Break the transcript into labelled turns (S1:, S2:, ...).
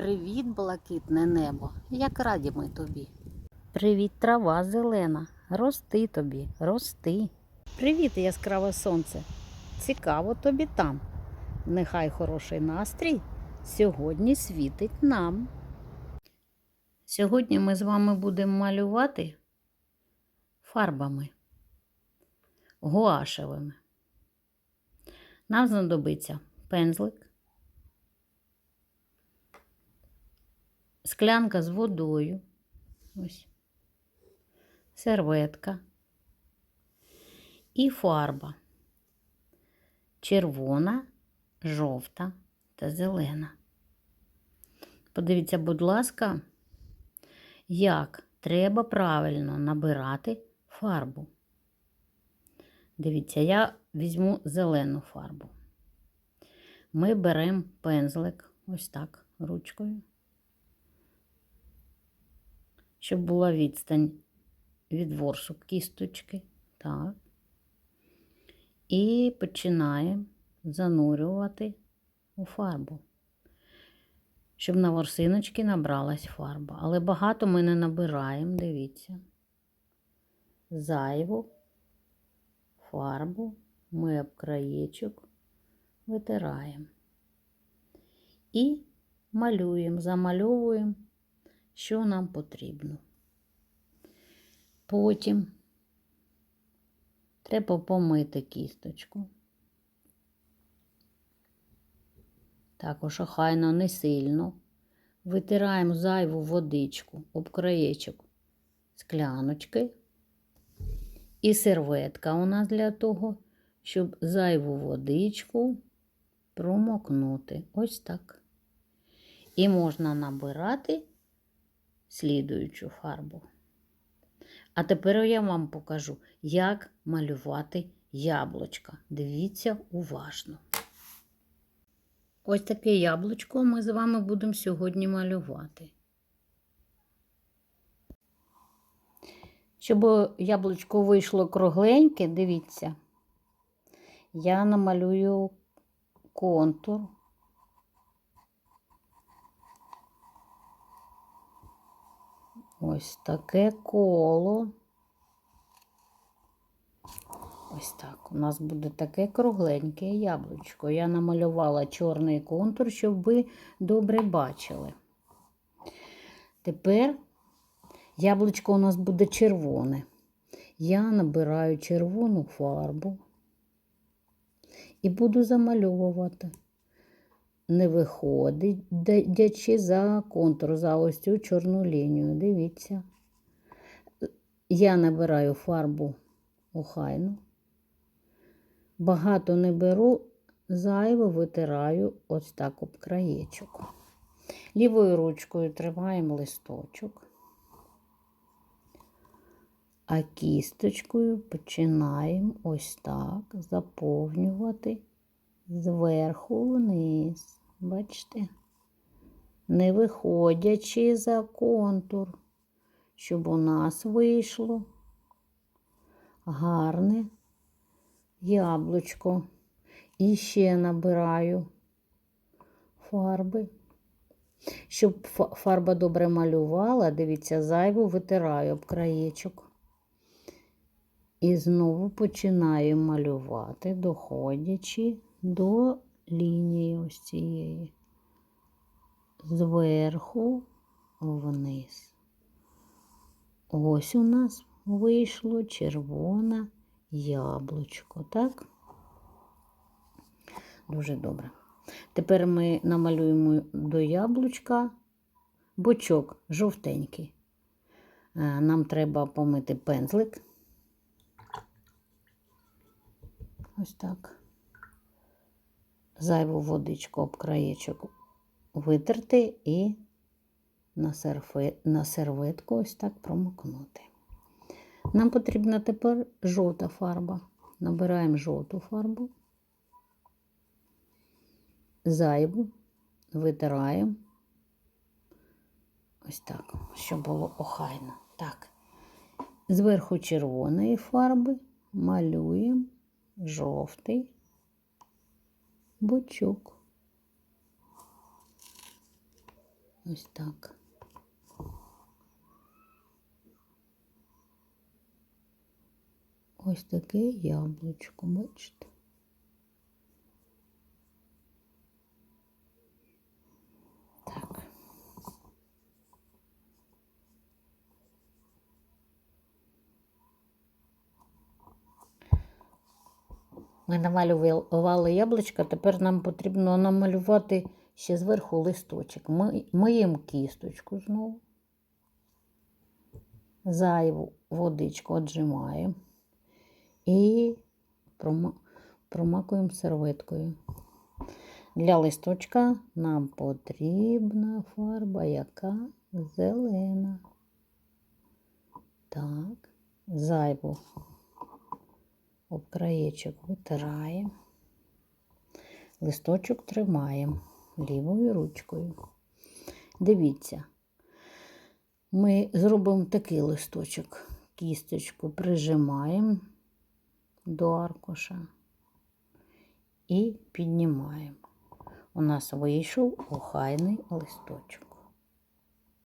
S1: Привіт, блакитне небо, як раді ми тобі. Привіт, трава зелена, рости тобі, рости. Привіт, яскраве сонце. Цікаво тобі там. Нехай хороший настрій сьогодні світить нам. Сьогодні ми з вами будемо малювати фарбами гуашевими. Нам знадобиться пензлик. Склянка з водою, ось, серветка і фарба червона, жовта та зелена. Подивіться, будь ласка, як треба правильно набирати фарбу. Дивіться, я візьму зелену фарбу. Ми беремо пензлик ось так ручкою щоб була відстань від ворсу кісточки. Так. І починаємо занурювати у фарбу, щоб на ворсиночки набралась фарба. Але багато ми не набираємо, дивіться. Зайву фарбу ми об краєчок витираємо. І малюємо, замальовуємо що нам потрібно. Потім треба помити кісточку. Також охайно не сильно. Витираємо зайву водичку об краєчок скляночки. І серветка у нас для того, щоб зайву водичку промокнути. Ось так. І можна набирати слідуючу фарбу. А тепер я вам покажу, як малювати яблучка. Дивіться уважно. Ось таке яблучко ми з вами будемо сьогодні малювати. Щоб яблучко вийшло кругленьке, дивіться, я намалюю контур. Ось таке коло. Ось так. У нас буде таке кругленьке яблучко. Я намалювала чорний контур, щоб ви добре бачили. Тепер яблучко у нас буде червоне. Я набираю червону фарбу і буду замальовувати не виходить, дячи за контур, за ось цю чорну лінію. Дивіться. Я набираю фарбу охайну. Багато не беру, зайве витираю ось так об краєчок. Лівою ручкою тримаємо листочок, а кісточкою починаємо ось так заповнювати зверху вниз. Бачите? Не виходячи за контур, щоб у нас вийшло гарне яблучко. І ще набираю фарби. Щоб фарба добре малювала, дивіться, зайву витираю об краєчок. І знову починаю малювати, доходячи до лінії ось цієї, зверху вниз. Ось у нас вийшло червоне яблучко, так? Дуже добре. Тепер ми намалюємо до яблучка бочок жовтенький. Е, нам треба помити пензлик. Ось так зайву водичку об краєчок витерти і на, серфи, на серветку ось так промокнути. Нам потрібна тепер жовта фарба. Набираємо жовту фарбу, зайву, витираємо. Ось так, щоб було охайно. Так. Зверху червоної фарби малюємо жовтий бочок. Ось так. Ось таке яблучко, бачите? Ми намалювали яблучко, тепер нам потрібно намалювати ще зверху листочок. Ми, миємо кісточку знову. Зайву водичку отжимаємо і промакуємо серветкою. Для листочка нам потрібна фарба, яка зелена. Так, зайву об краєчок витираємо. Листочок тримаємо лівою ручкою. Дивіться, ми зробимо такий листочок. Кісточку прижимаємо до аркуша і піднімаємо. У нас вийшов охайний листочок.